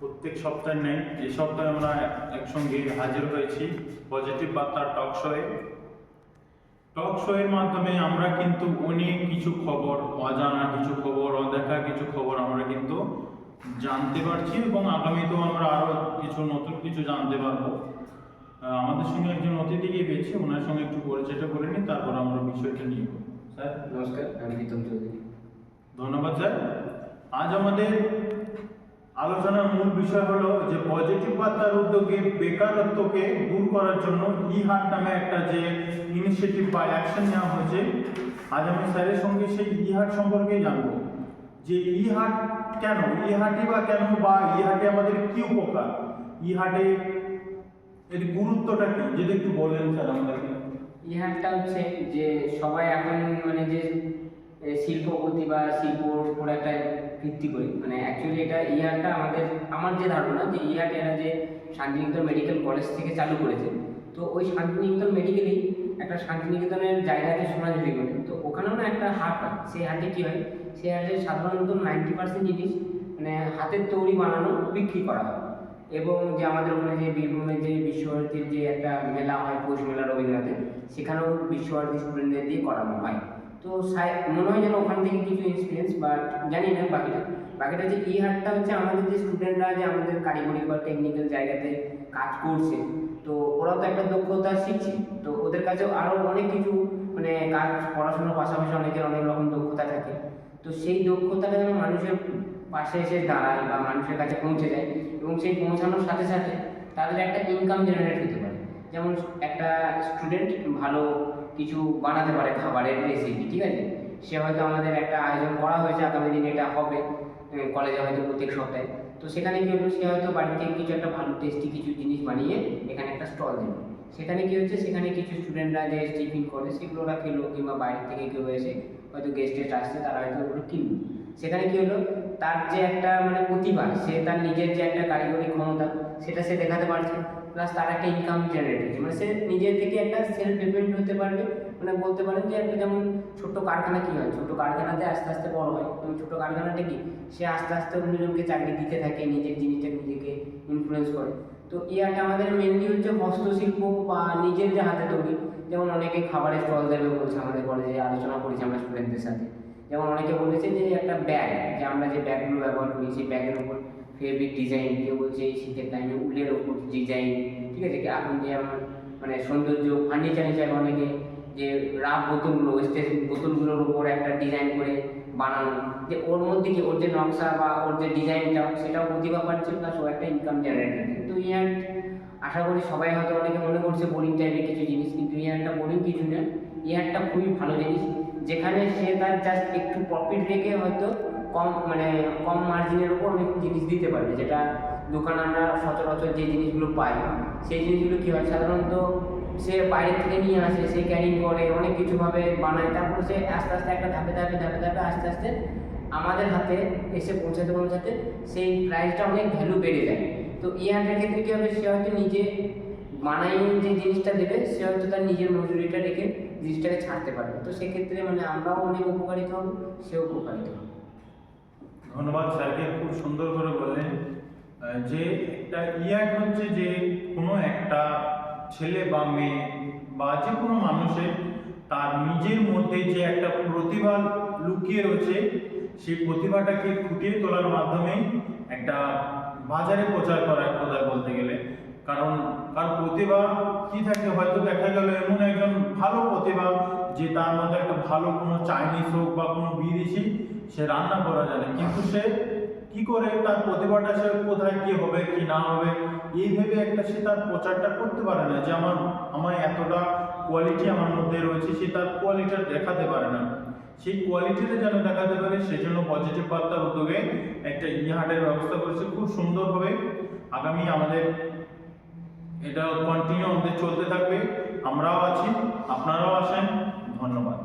প্রত্যেক সপ্তাহে নেই। এই সপ্তাহে আমরা একসঙ্গে হাজির হয়েছি পজিটিভ বার্তা টক শোয়ে টক শোয়ের মাধ্যমে আমরা কিন্তু অনেক কিছু খবর অজানা কিছু খবর অদেখা কিছু খবর আমরা কিন্তু জানতে পারছি এবং আগামীতেও আমরা আরও কিছু নতুন কিছু জানতে পারব। আমাদের সঙ্গে একজন অতিথিকে পেয়েছি ওনার সঙ্গে একটু পরিচয়টা করে নিই তারপর আমরা বিষয়টা নিয়ে স্যার? নমস্কার আমি প্রীতম চৌধুরী। ধন্যবাদ স্যার। আজ আমাদের আলোচনার মূল বিষয় হলো যে পজিটিভ বার্তার উদ্যোগে বেকারত্বকে দূর করার জন্য ই হাট নামে একটা যে ইনিশিয়েটিভ বা অ্যাকশন নেওয়া হয়েছে, আজ আমি স্যারের সঙ্গে সেই ই হাট সম্পর্কেই জানব। যে ই হাট কেন ই হাটই বা কেন বা ই হাটে আমাদের কি উপকার? ই হাটে এর গুরুত্বটা কি? যদি একটু বলেন স্যার আমাদেরকে। ইহারটা হচ্ছে যে সবাই এখন মানে যে শিল্পপতি বা শিল্পর উপর একটা ভিত্তি করে। মানে অ্যাকচুয়ালি এটা ইহারটা আমাদের, আমার যে ধারণা যে ইহাট এরা যে শান্তিনিকেতন মেডিকেল কলেজ থেকে চালু করেছে, তো ওই শান্তিনিকেতন মেডিকেলেই একটা শান্তিনিকেতনের জায়গা আছে সোনাঝুরি করে তো ওখানেও না একটা হাট হয়, সেই হাটে কী হয়, সেই হাটে সাধারণত নাইনটি পার্সেন্ট জিনিস মানে হাতের তৈরি বানানো বিক্রি করা হয়। এবং যে আমাদের ওখানে যে বীরভূমে যে বিশ্বভারতীর যে একটা মেলা হয়, পৌষ মেলা রবীন্দ্রনাথের, সেখানেও বিশ্বভারতী স্টুডেন্টদের দিয়ে করানো হয়। তো মনে হয় যেন ওখান থেকে কিছু এক্সপিরিয়েন্স বাট জানি না বাকিটা। বাকিটা যে ই হাটটা হচ্ছে আমাদের যে স্টুডেন্টরা যে আমাদের কারিগরি বা টেকনিক্যাল জায়গাতে কাজ করছে, তো ওরাও তো একটা দক্ষতা শিখছে। তো ওদের কাছেও আরও অনেক কিছু মানে কাজ পড়াশোনার পাশাপাশি অনেকের অনেক রকম দক্ষতা থাকে। তো সেই দক্ষতাটা যেন মানুষের পাশে এসে দাঁড়ায় বা মানুষের কাছে পৌঁছে যায় এবং সেই পৌঁছানোর সাথে সাথে তাদের একটা ইনকাম জেনারেট হতে পারে। যেমন একটা স্টুডেন্ট ভালো কিছু বানাতে পারে খাবারের রেসিপি ঠিক আছে? সে হয়তো আমাদের একটা আয়োজন করা হয়েছে, আগামী দিনে এটা হবে কলেজে হয়তো প্রত্যেক সপ্তাহে। তো সেখানে কি হলো? সে হয়তো বাড়ি থেকে কিছু একটা ভালো টেস্টি কিছু জিনিস বানিয়ে এখানে একটা স্টল দিল। সেখানে কি হচ্ছে? সেখানে কিছু স্টুডেন্টরা যে টিফিন করে, সেগুলো ওরা খেলো, কিংবা বাইরে থেকে কেউ এসে হয়তো গেস্ট টেস্ট আসছে, তারা হয়তো ওগুলো কিনলো। সেখানে কি হলো? তার যে একটা মানে প্রতিভা, সে তার নিজের যে একটা কারিগরি ক্ষমতা, সেটা সে দেখাতে পারছে। প্লাস তার একটা ইনকাম জেনারেট হচ্ছে মানে সে নিজের থেকে একটা সেলফ ডিপেন্ড হতে পারবে। মানে বলতে পারেন যে একটা যেমন ছোট্ট কারখানা কী হয়? ছোট্ট কারখানাতে আস্তে আস্তে বড় হয়। এবং ছোট্ট কারখানাটা কি? সে আস্তে আস্তে অন্যজনকে চাকরি দিতে থাকে, নিজের জিনিসটাকে নিজেকে ইনফ্লুয়েন্স করে। তো ইয়াটা আমাদের মেনলি হচ্ছে হস্তশিল্প বা নিজের যে হাতে তৈরি। যেমন অনেকে খাবারের স্টল দেবে বলছে আমাদের কলেজে আলোচনা করেছি আমরা স্টুডেন্টদের সাথে। যেমন অনেকে বলেছে যে একটা ব্যাগ যে আমরা যে ব্যাগগুলো ব্যবহার করি, সেই ব্যাগের উপর ফেব্রিক ডিজাইন কেউ বলছে এই শীতের টাইমে উলের ওপর ডিজাইন ঠিক আছে? এখন যে আমার মানে সৌন্দর্য ফার্নিচার হিসাবে অনেকে যে রাব বোতলগুলো ওয়েস্টেজ বোতলগুলোর উপর একটা ডিজাইন করে বানানো, যে ওর মধ্যে কি ওর যে নকশা বা ওর যে ডিজাইনটা সেটাও প্রতিভা পাচ্ছে প্লাস ও একটা ইনকাম জেনারেট করছে তো ইয়ার আশা করি সবাই হয়তো অনেকে মনে করছে বোরিং টাইপের কিছু জিনিস, কিন্তু ইয়ারটা বোরিং কিছু না। ইয়ারটা খুবই ভালো জিনিস। যেখানে সে তার জাস্ট একটু প্রফিট রেখে হয়তো কম মানে কম মার্জিনের উপর অনেক জিনিস দিতে পারবে। যেটা দোকানে আমরা সচরাচর যে জিনিসগুলো পাই সেই জিনিসগুলো কী হয়? সাধারণত সে বাইরে থেকে নিয়ে আসে, সে ক্যারিং করে, অনেক কিছুভাবে বানায়, তারপর সে আস্তে আস্তে একটা ধাপে ধাপে ধাপে ধাপে আস্তে আস্তে আমাদের হাতে এসে পৌঁছাতে পৌঁছাতে সেই প্রাইসটা অনেক ভ্যালু বেড়ে যায়। তো এই হাটের ক্ষেত্রে কী হবে? সে হয়তো নিজে বানাই যে জিনিসটা দেবে, সে হয়তো তার নিজের মজুরিটা রেখে জিনিসটাকে ছাড়তে পারবে। তো সেক্ষেত্রে মানে আমরাও অনেক উপকারিত হব, সেও উপকারিত হবে। ধন্যবাদ স্যারকে, খুব সুন্দর করে বললেন। যে একটা ইয়াক হচ্ছে যে, কোনো একটা ছেলে বা মেয়ে বা যে কোনো মানুষের তার নিজের মধ্যে যে একটা প্রতিভা লুকিয়ে রয়েছে, সেই প্রতিভাটাকে ফুটিয়ে তোলার মাধ্যমে একটা বাজারে প্রচার করা এক কথায় বলতে গেলে। কারণ তার প্রতিভা কি থাকে হয়তো দেখা গেল এমন একজন ভালো প্রতিভা যে তার মধ্যে একটা ভালো কোনো চাইনিজ হোক বা কোনো বিদেশি সে রান্না করা জানে, কিন্তু সে কি করে, তার প্রতিভাটা সে কোথায়, কি হবে, কি না হবে, এই ভেবে একটা সে তার প্রচারটা করতে পারে না যে আমার আমার এতটা কোয়ালিটি আমার মধ্যে রয়েছে, সে তার কোয়ালিটিটা দেখাতে পারে না। সেই কোয়ালিটিটা যেন দেখাতে পারে সেজন্য পজিটিভ বার্তার উদ্যোগে একটা ই হাটের ব্যবস্থা করেছে খুব সুন্দরভাবে। আগামী আমাদের এটা কন্টিনিউ আমাদের চলতে থাকবে। আমরাও আছি, আপনারাও আসেন, ধন্যবাদ।